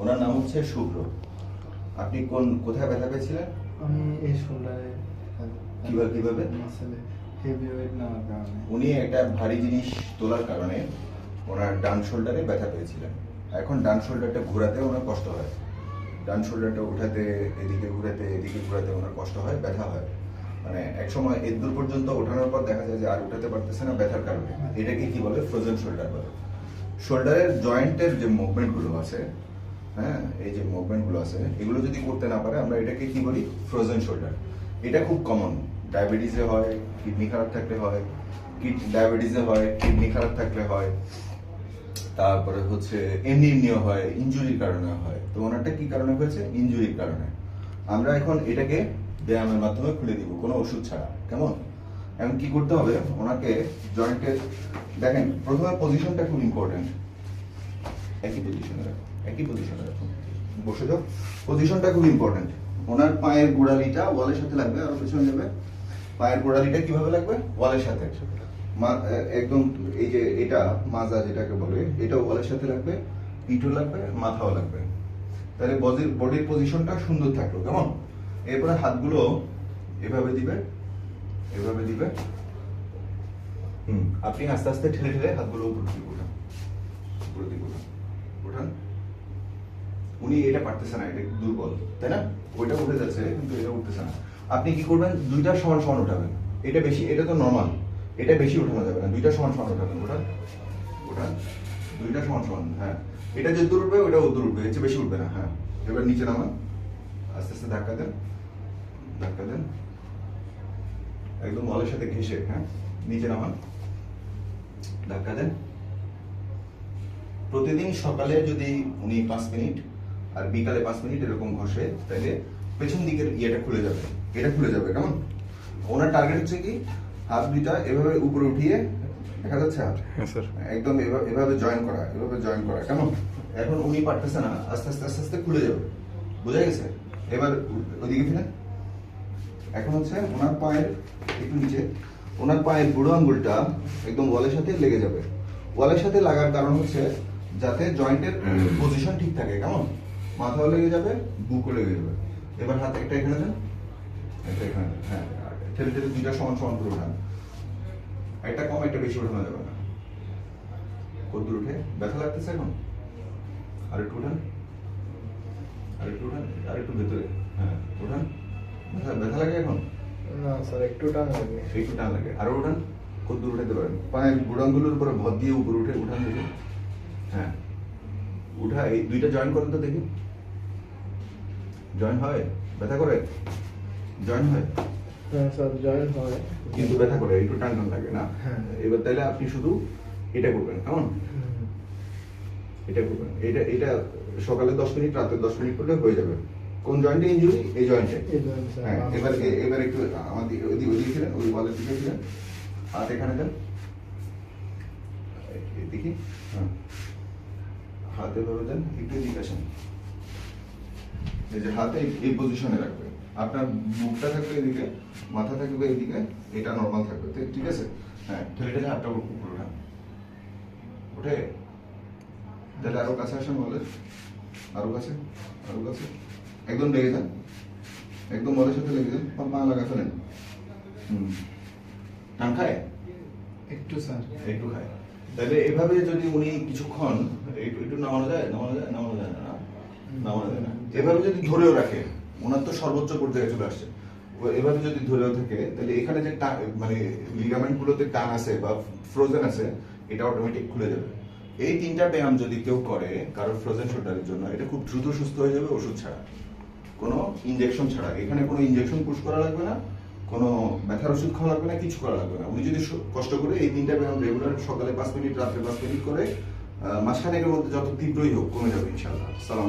ওনার নাম হচ্ছে শুভ্র। আপনি কোন কোথায় ব্যথা পেয়েছিলেন? আমি এই শোল্ডারে কিভাবে- কীভাবে? মাসেলে হেভি ওয়েট নেওয়ার কারণে। উনি একটা ভারী জিনিস তোলার কারণে ওনার ডান শোল্ডারে ব্যথা পেয়েছিলেন। এখন ডান শোল্ডারটা ঘোরাতে ওনার কষ্ট হয়। ডান শোল্ডারটা উঠাতে এদিকে ঘুরাতে এদিকে ঘুরাতে ওনার কষ্ট হয় ব্যথা হয়। মানে এক সময় এর দূর পর্যন্ত ওঠানোর পর দেখা যায় যে আর উঠাতে পারতেছে না ব্যথার কারণে। এটাকে কি বলে? ফ্রোজেন শোল্ডার বলে। শোল্ডারের জয়েন্টের যে মুভমেন্টগুলো আছে হ্যাঁ এই যে মুভমেন্টগুলো আছে, এগুলো যদি করতে না পারে, আমরা এটাকে কি বলি? ফ্রোজেন শোল্ডার এটা খুব কমন ডায়াবেটিসে হয় কিডনি খারাপ থাকলে হয় ডায়াবেটিসে হয় কিডনি খারাপ থাকলে হয়। তারপরে হচ্ছে এমনি এমনিও হয় ইনজুরির কারণে হয়। তো ওনারটা কি কারণে হয়েছে? ইনজুরির কারণে। আমরা এখন এটাকে ব্যায়ামের মাধ্যমে খুলে দিব, কোনো ওষুধ ছাড়া। কেমন? এখন কি করতে হবে? ওনাকে জয়েন্টের দেখেন, প্রথমে পজিশনটা খুব ইম্পর্টেন্ট একই পজিশনে রাখো, একই পজিশনে রাখো। বসে যাও। পজিশনটা খুব ইম্পর্টেন্ট ওনার পায়ের গোড়ালিটা ওয়ালের সাথে লাগবে, আর পেছনে যাবে পায়ের গোড়ালিটা কীভাবে লাগবে? ওয়ালের সাথে। একদম এই যে এটা, মাজা যেটাকে বলে এটা ওয়ালের সাথে লাগবে, পিঠও লাগবে, মাথাও লাগবে। তাহলে বডির বডির পজিশনটা সুন্দর থাকল, কেমন? এরপরে হাতগুলো এভাবে দিবে এভাবে দিবে। হুম, আপনি আস্তে আস্তে ঠেলে ঠেলে হাতগুলো উপর দিকে উঠান উপর দিকে উঠান উঠান উনি এটা পারতেছে না, এটা দুর্বল, তাই না? ওইটা উঠে যাচ্ছে, কিন্তু এটা উঠতেছে না। আপনি কি করবেন? দুইটা সমান সমান উঠাবেন। এটা বেশি, এটা তো নর্মাল এটা বেশি উঠানো যাবে না। দুইটা সমান সমান উঠাবেন উঠান উঠান দুইটা সমান সমান হ্যাঁ। এটা যে দূর উঠবে ওটা দূর উঠবে, এর বেশি উঠবে না হ্যাঁ। এবার নিচে নামান। আস্তে আস্তে ধাক্কা দেন ধাক্কা দেন। একদম ওয়ালের সাথে ঘেসে হ্যাঁ। নিচে নামান। ধাক্কা দেন। প্রতিদিন সকালে যদি উনি পাঁচ মিনিট আর বিকালে পাঁচ মিনিট এরকম ঘষে তাহলে পেছন দিকের ইয়েটা খুলে যাবে। এটা খুলে যাবে কেমন? ওনার টার্গেট হচ্ছে কি? হাত দুইটা এভাবে উপরে উঠিয়ে দেখা যাচ্ছে হাত? হ্যাঁ স্যার। একদম এভাবে এভাবে জয়েন করা এভাবে জয়েন করা কেমন? এখন উনি পারতেছে না আস্তে আস্তে আস্তে আস্তে খুলে যাবে। বোঝা গেছে? এবার ওইদিকে ফিরে। এখন হচ্ছে ওনার পায়ের একটু নিচে ওনার পায়ের বুড়ো আঙ্গুলটা একদম ওয়ালের সাথে লেগে যাবে। ওয়ালের সাথে লাগার কারণ হচ্ছে যাতে জয়েন্টের পজিশন ঠিক থাকে কেমন? মাথাও লেগে যাবে বুকও লেগে যাবে। এবার হাত একটা এখানে দেন। একটা এখানে দেন হ্যাঁ আর ঠেলে ঠেলে দুইটা সমান সমান করে উঠান। একটা কম একটা বেশি উঠানো যাবে না। কদ্দুর উঠে ব্যথা লাগতেছে এখন? আর একটু উঠান। আর একটু উঠান আর একটু ভেতরে। হ্যাঁ উঠান। ব্যথা ব্যথা লাগে এখন? না স্যার একটু টান লাগবে একটু টান লাগে। আরও উঠান। কদ্দুর উঠাতে পারেন। পায়ের গুড়াঙ্গুলোর উপরে ভর দিয়ে উপরে উঠে উঠান দেখি। উঠা এই দুইটা জয়েন করেন তো দেখি। জয়েন হয়? ব্যথা করে? জয়েন হয়? হ্যাঁ জয়েন হয়। কিন্তু ব্যথা করে একটু টান টান লাগে না? হ্যাঁ। এবার তাহলে আপনি শুধু এটা করবেন কেমন? এটা করবেন। এটা এটা সকালে দশ মিনিট রাতে দশ মিনিট করলে হয়ে যাবে। কোন জয়েন্টে ইনজুরি এই জয়েন্টে। হ্যাঁ এবার এবার একটু আমাদের ওদিকে ওদিকে ছিলেন ওই বলের দিকে ছিলেন। হাত এখানে দেন। দেখি হ্যাঁ। হাত এভাবে দেন একটু আসেন। এই যে হাতে এই- পজিশনে রাখবে। আপনার মুখটা থাকবে এদিকে মাথা থাকবে এদিকে এটা নর্মাল থাকবে। ঠিক আছে? হ্যাঁ ঠেলে হাতটা উপরে উঠান উঠে তাহলে আরও কাছে আসেন বলে। আরও কাছে আরও কাছে। একদম লেগে যান। একদম বলের সাথে লেগে যান। পা লাগা ফেলেন। হুম। টান খায়? একটু স্যার। একটু খায়। তাহলে এভাবে যদি উনি কিছুক্ষণ, একটু একটু নামানো যায়? নামানো যায়? নামানো যায় না নামানো যায় না। এভাবে যদি ধরেও রাখে, ওনার তো সর্বোচ্চ পর্যায়ে চলে আসছে। এভাবে যদি ধরেও থাকে, তাহলে এখানে যে মানে লিগামেন্ট গুলোতে টান আছে বা ফ্রোজেন আছে, এটা অটোমেটিক খুলে যাবে। এই তিনটা ব্যায়াম যদি কেউ করে, কারোর ফ্রোজেন শোল্ডারের জন্য, এটা খুব দ্রুত সুস্থ হয়ে যাবে ওষুধ ছাড়া। কোনো ইনজেকশন ছাড়া। এখানে কোনো ইনজেকশন পুশ করা লাগবে না। কোনো ব্যথার ওষুধ খাওয়া লাগবে না, কিছু করা লাগবে না। উনি যদি কষ্ট করে এই তিনটা ব্যায়াম রেগুলার সকালে পাঁচ মিনিট, রাত্রে পাঁচ মিনিট করে মাসখানেকের মধ্যে যত তীব্রই হোক, কমে যাবে ইনশাল্লাহ সালাম